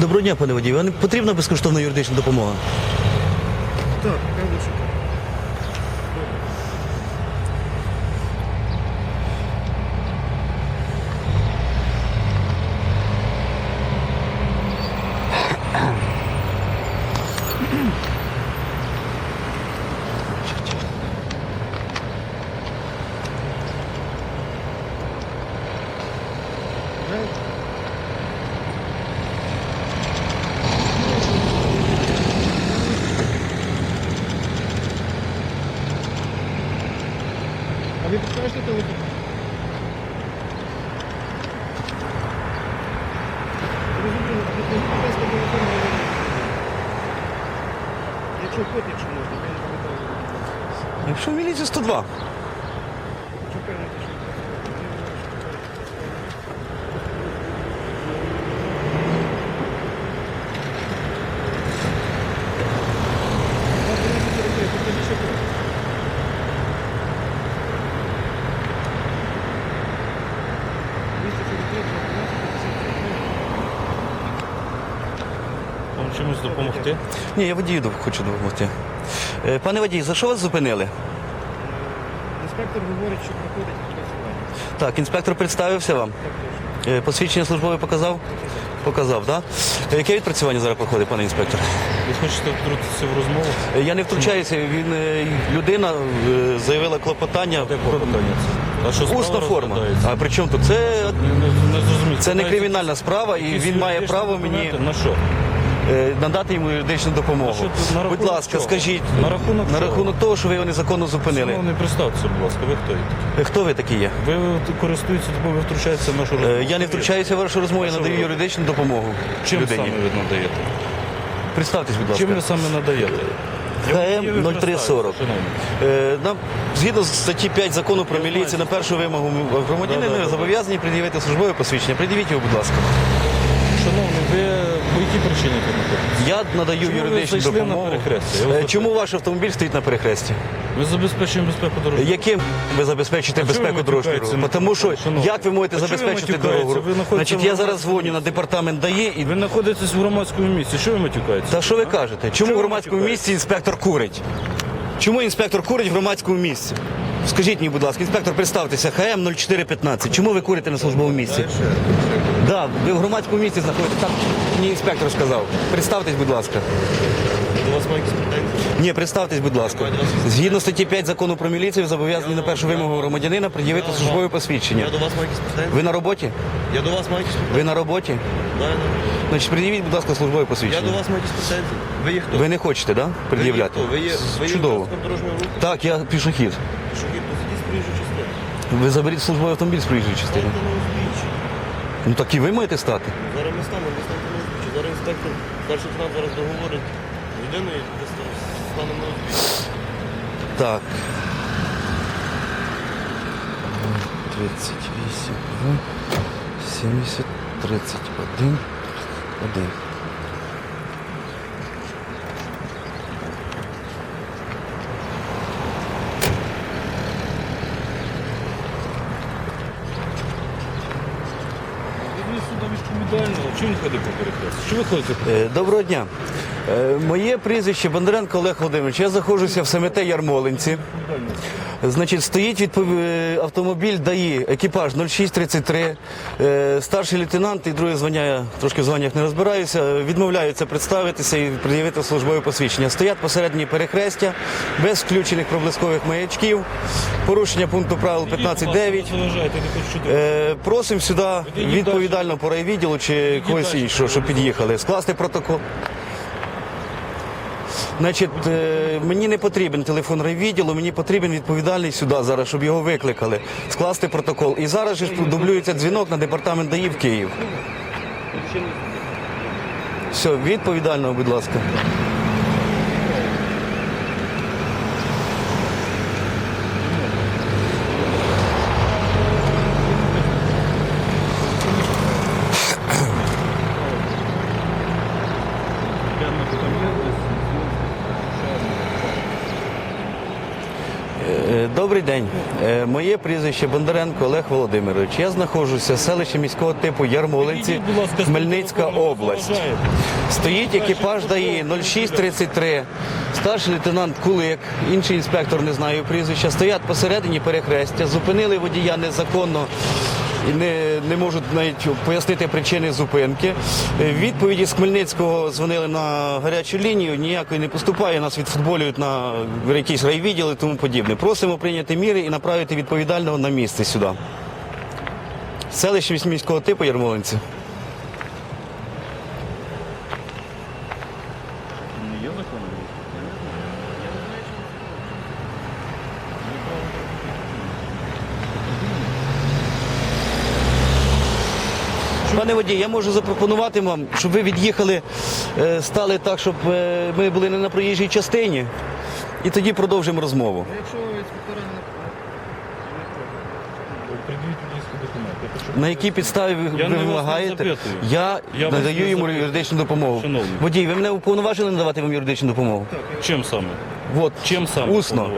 Доброго дня, пане водій. Вам потрібна безкоштовна юридична допомога? Так, певно, що так. А ви підкажете телефон? Розумію, а ви будь ласка, телефон говорите. Якщо код, якщо можна, я не пам'ятаю. Якщо в міліцію 102. Чекайте, що Вам чимось допомогти? Ні, я водію хочу допомогти. Е, Пане водій, за що вас зупинили? Інспектор говорить, що проходить працювання. Так, інспектор представився вам. Е, Посвідчення службове показав? Показав, так? Да? Яке відпрацювання зараз проходить, пане інспектор? Ви хочете втрутитися в розмову? Е, Я не втручаюся. Він е, людина е, заявила клопотання. Де клопотання? А що Усна форма. А при чому тут? Це, Не, не зрозумів. це не кримінальна справа, і він має право мені? На що? Е, надати йому юридичну допомогу. Що Будь ласка, чого? скажіть На рахунок на рахунок того, що ви його незаконно зупинили. Шановний, представтеся, будь ласка, ви хто є такий? Е, Хто ви такі є? Ви користуєтеся, бо ви втручаєтеся в нашу розмову. Е, Я не втручаюся в вашу розмову, я надаю юридичну допомогу Чим людині. саме ви надаєте? Представтесь, будь ласка. Чим ви саме надаєте? ХМ 0340. Е, Нам згідно з статті 5 закону про міліцію на першу вимогу громадянина зобов'язані пред'явити службове посвідчення. Пред'явіть його, будь ласка. Причині тут знаходитесь? Я надаю Чому ви юридичну зайшли на допомогу. перехрестя? Я Е, Чому ваш автомобіль стоїть на перехресті? Ми забезпечуємо безпеку дорожнього. Яким ви забезпечите А чого ви безпеку дорожнього матюкаєтеся руху? на Тому що шановний? як ви можете А чого ви забезпечити матюкаєтеся? дорогу? Ви Значить, я зараз дзвоню на департамент ДАІ і Ви знаходитесь в громадському місці. Що ви матюкаєтеся? Та що ви кажете? Чому в ви громадському матюкаєтесь? місці інспектор курить? Чому інспектор курить в громадському місці? Скажіть мені, будь ласка, інспектор, представтеся, ХМ 0415. Чому ви курите на службовому місці? Да, ви в громадському місці знаходитесь. Так мені інспектор сказав. Представтесь, будь ласка. У вас мають претензії? Ні, представтесь, будь ласка. Згідно статті 5 закону про міліцію, ви зобов'язані на першу вимогу громадянина пред'явити службове посвідчення. Я до вас маю якісь претензії? Ви на роботі? Я до вас маю якісь претензії? Ви на роботі? Да, я на- Значить, пред'явіть, будь ласка, службове Я до посвідчення. вас маю якісь претензії. Ви є хто? Ви не хочете, так? Да? Пред'являти? Ви є хто? Ви є, ви є Чудово. учасником дорожнього руху? Так, я пішохід. Що є посидіть з проїжджої частини? Ви заберіть службовий автомобіль з проїжджої частини. На. Ну так і ви маєте стати. Зараз ми станемо, ми станемо на узбіччі. Зараз інспектор, перший лейтенант зараз договорить з людиною станемо на узбіччі. Так. 38, 70, 31, 1. Ви сюди відповідально. Чому він ходить по перехрестю? Що ви ходите? Е, Доброго дня. Е, Моє прізвище Бондаренко Олег Володимирович. Я знаходжуся в самете Ярмолинці. Значить, стоїть відпов- е, автомобіль ДАІ, екіпаж 0633. Е, Старший лейтенант і друге звання, я трошки в званнях не розбираюся, відмовляються представитися і пред'явити службове посвідчення. Стоять посередині перехрестя, без включених проблискових маячків, порушення пункту правил 15.9. Заважаєте, не хочу чути. Е, Просимо сюди відповідально по райвідділу чи когось іншого, щоб під'їхали, скласти протокол. Значить, е, мені не потрібен телефон райвідділу, мені потрібен відповідальний сюди зараз, щоб його викликали, скласти протокол. І зараз же дублюється дзвінок на департамент ДАІ в Київ. Все, відповідального, будь ласка. Добрий день. Е, Моє прізвище Бондаренко Олег Володимирович. Я знаходжуся в селищі міського типу з Хмельницька область. Стоїть екіпаж ДАІ 0633, старший лейтенант Кулик, інший інспектор, не знаю прізвища, стоять посередині перехрестя, зупинили водія незаконно і не, не можуть навіть пояснити причини зупинки. Е, Відповіді з Хмельницького дзвонили на гарячу лінію, ніякої не поступає, нас відфутболюють на якісь райвідділи і тому подібне. Просимо прийняти міри і направити відповідального на місце сюди. Селище міського типу Ярмолинці. Водій, я можу запропонувати вам, щоб ви від'їхали, е, стали так, щоб е, ми були не на проїжджій частині, і тоді продовжимо розмову. Якщо інспектора не. На якій підставі ви, ви вимагаєте? Я, Я надаю йому запитую. юридичну допомогу. Шановний. Водій, ви мене уповноважили надавати вам юридичну допомогу? Чим саме? От, Чим саме усно.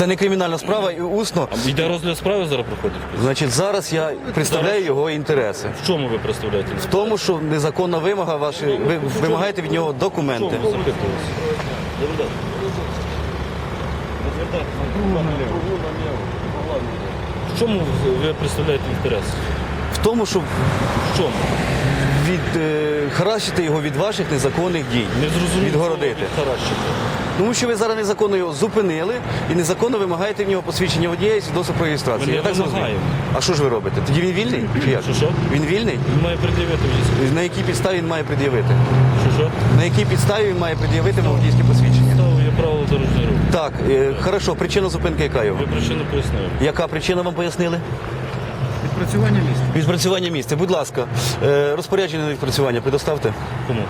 Це не кримінальна справа і усно. Йде розгляд справи зараз проходить? Значить, зараз я представляю його інтереси. В чому ви представляєте? В тому, що незаконна вимога ваша, ви вимагаєте від нього В чому документи. ви? Добрий день. В чому ви представляєте інтерес? В тому, щоб В чому? від, е, харащити його від ваших незаконних дій. Не зрозуміло. Відгородити. Харащити. Тому що ви зараз незаконно його зупинили і незаконно вимагаєте в нього посвідчення водія і свідоцтво про реєстрацію. Ми не Я так зрозумів. вимагаємо. А що ж ви робите? Тоді він вільний? Чи як? Що, що? Він вільний? Він має пред'явити. На якій підставі він має пред'явити? Що, що? На якій підставі він має пред'явити водійське посвідчення? Ставив є правило дорожнього руху. Так, е, хорошо, причина зупинки яка його? Ви причину пояснили. Яка причина вам пояснили? відпрацювання місця. Відпрацювання місця. Будь ласка, е, розпорядження на відпрацювання предоставте. Кому?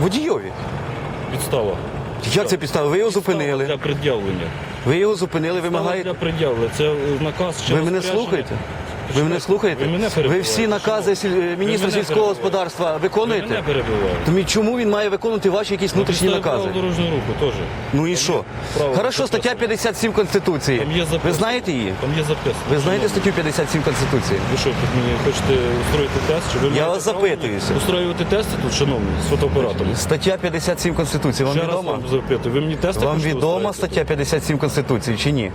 Водійові. Підстава. Як це підстава? Ви його зупинили. Для пред'явлення. Ви його зупинили, вимагаєте. Для пред'явлення. Це наказ чи Ви мене слухаєте? Ви мене слухаєте? Ви мене Ви всі накази сіль- міністра мене сільського перебиваєте. господарства Ви виконуєте? мене перебиваєте. Тому чому він має виконувати ваші якісь внутрішні Підстави накази? правил дорожнього руху теж. Ну і що? право Хорошо, стаття 57 Конституції. Там є Ви знаєте її? Там є записано. Ви знаєте статтю 57 Конституції? Ви що, тут мені хочете устроїти тест? Чи ви маєте вас право запитуюся. Устроювати тести тут, шановні, з фотоапаратом. Стаття 57 Конституції. Вам Ще раз відома? вам запитую. Ви мені тести Вам хочете відома устроїти? стаття 57 Конституції чи ні?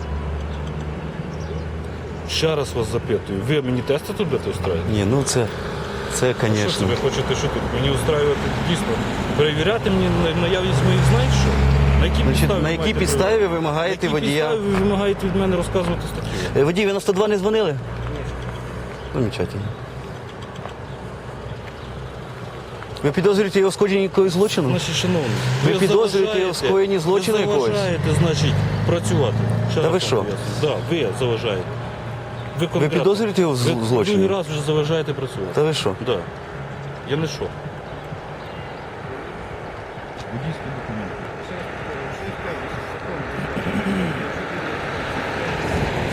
Ще раз вас запитую. Ви мені тести тут будете устроїти? Ні, ну це, це, Що звісно. ви хочете, що тут мені устраювати дійсно? Перевіряти мені на- наявність моїх знань, що? На якій Значить, підставі на ви якій маєте підставі ви вимагаєте На якій водія? підставі ви вимагаєте від мене розказувати статтю? Е, Водій, ви на 102 не дзвонили? Замечательно. Ви підозрюєте його в скоєнні якогось злочину? Значить, шановні, Ви підозрюєте його в скоєнні злочину ви якогось? заважаєте, значить, працювати. Ще Та раз ви вам що? Да, ви заважаєте. Ви, конкретно. підозрюєте його в Ви злочині? Другий раз вже заважаєте працювати. Та ви що? Да. Я не що.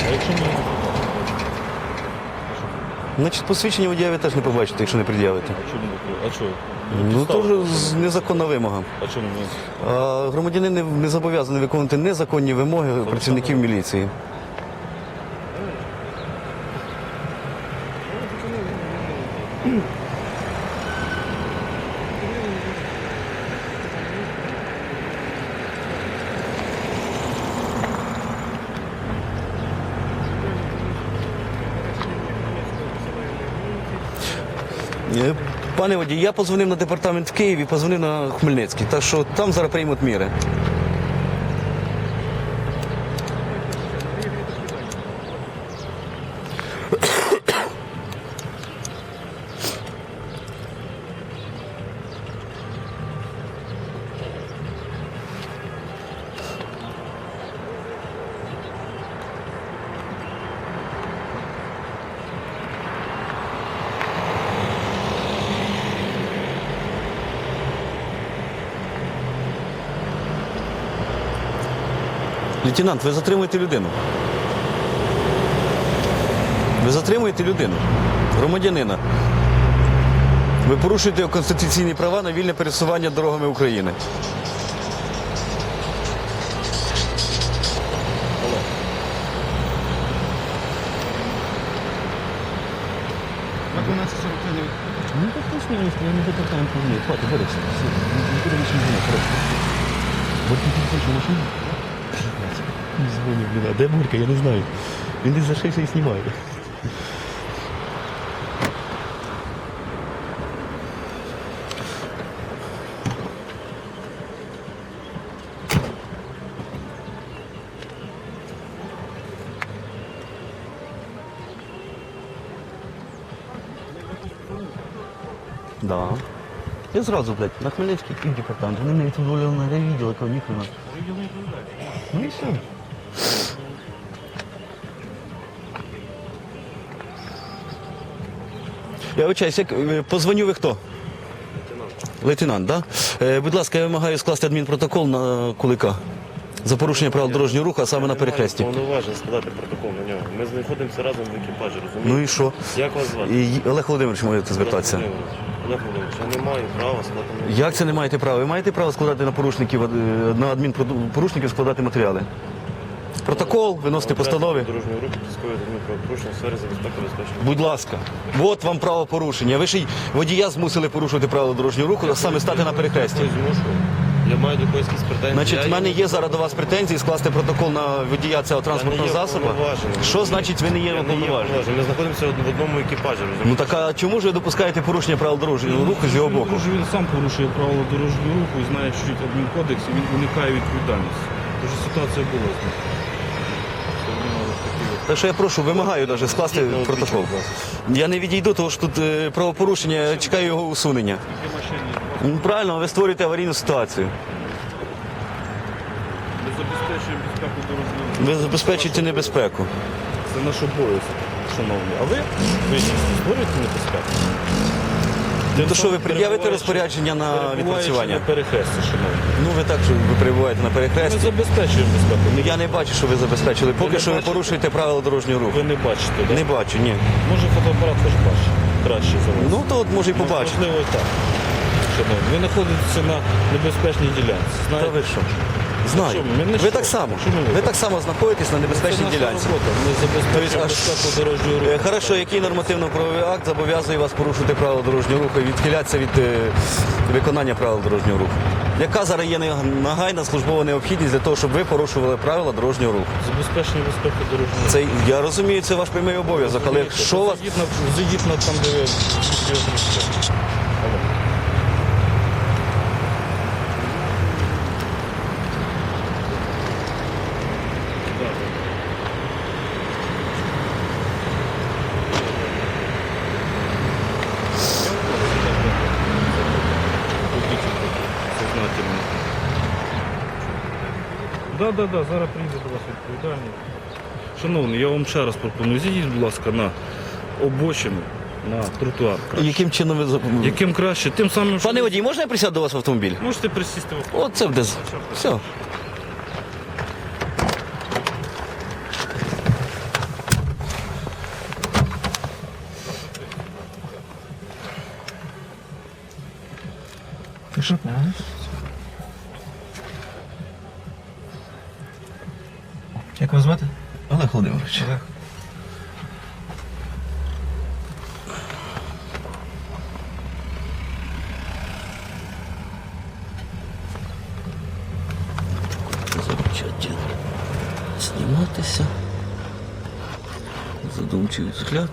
А якщо ми... Значить, посвідчення водія ви теж не побачите, якщо не пред'явите. А чому не А що? Ну, то вже з- незаконна вимога. А чому не? А громадянин не, не зобов'язаний виконувати незаконні вимоги працівників міліції. Пане водій, я позвонив на департамент в Києві, позвонив на Хмельницький, так що там зараз приймуть міри. Лейтенант, ви затримуєте людину. Ви затримуєте людину, громадянина. Ви порушуєте конституційні права на вільне пересування дорогами України. На 12 Ну так точно не я не потертаю повні. Хватить, борються. Не не Бо машину. Не дзвоню, блін, а де Борька, я не знаю. Він десь зашився і знімає. Да. Я зразу, блядь, на Хмельницький і в департамент. Вони мене відволили на ревідео, якого ніхрена. Ну і все. Я вибачаюсь, як е, позвоню ви хто? Лейтенант, так? Да? Е, будь ласка, я вимагаю скласти адмінпротокол на кулика за порушення правил дорожнього руху, а саме на перехресті. Повноважень складати протокол на нього. Ми знаходимося разом в екіпажі, розумієте? Ну і що? Як вас звати? І Олег Володимирович можете звертатися. Олег Володимирович, Олег Володимирович, я не маю права складати на Як це не маєте права? Ви маєте право складати на порушників е, на адмінпорушників складати матеріали. Протокол, виносити постанови. Дорожнього руху, тискові адмінправопорушення в сфері забезпеки безпечного. Будь ласка, от вам правопорушення. Ви ж й водія змусили порушувати правила дорожнього руху, а саме стати на перехресті. Я маю до когось якісь претензії. Значить, в мене є зараз до вас претензії скласти протокол на водія цього транспортного засобу. Що значить ви не є Я не є уповноваженим? уповноваженим. Ми знаходимося в одному екіпажі, Ну розумієте? так а чому ж ви допускаєте порушення правил дорожнього руху з його боку? Тому що він сам порушує правила дорожнього руху і знає, що чуть адмінкодекс, і він уникає відповідальності. Тож ситуація була з ним. Це в нього такі от. Так що я прошу, вимагаю навіть скласти Ну, протокол. Я не відійду, тому що тут е, правопорушення, я чекаю його усунення. Ну, Правильно, ви створюєте аварійну ситуацію. Ви забезпечуєте небезпеку. Це наш обов'язок, шановні. А ви створюєте небезпеку? Ну то що ви пред'явите розпорядження на відпрацювання? перехресті, шановні. Ну ви так, що ви перебуваєте на Ми перехресті. забезпечуємо безпеку. Ну я не бачу, що ви забезпечили. Поки не що ви бачите? порушуєте правила дорожнього руху. Ви не бачите, так? Не бачу, ні. Може фотоапарат теж бачить. Краще за вас. Ну то от може і побачити. Можливо, і так. Шановні, ви знаходитеся на небезпечній ділянці. Та Знаєте, ви що? Знаю. Ви що? так само. Ви Ви так? так само знаходитесь на це небезпечній наша ділянці. робота. Ми забезпечуємо Тобто, а безпеку дорожнього руху. Е, Хорошо, який нормативно-правовий акт зобов'язує вас порушити правила дорожнього руху і відхилятися від е, виконання правил дорожнього руху? Яка зараз є нагайна службова необхідність для того, щоб ви порушували правила дорожнього руху? Забезпечення безпеки дорожнього руху. Це я розумію, це ваш прямий обов'язок, але у вас Зайдіть на, там, де ви да. Сознательно. Да, так, так, зараз приїде до вас відповідальний. Шановний, я вам ще раз пропоную, зійдіть, будь ласка, на обочину, на тротуар. краще. яким чином ви зап- Яким краще, тим самим, що Пане водій, можна я присяду до вас в автомобіль? можете присісти в От це буде. з- Все. Вас звати? Олег Володимирович. Замечательно. Зніматися. Задумчивий взгляд.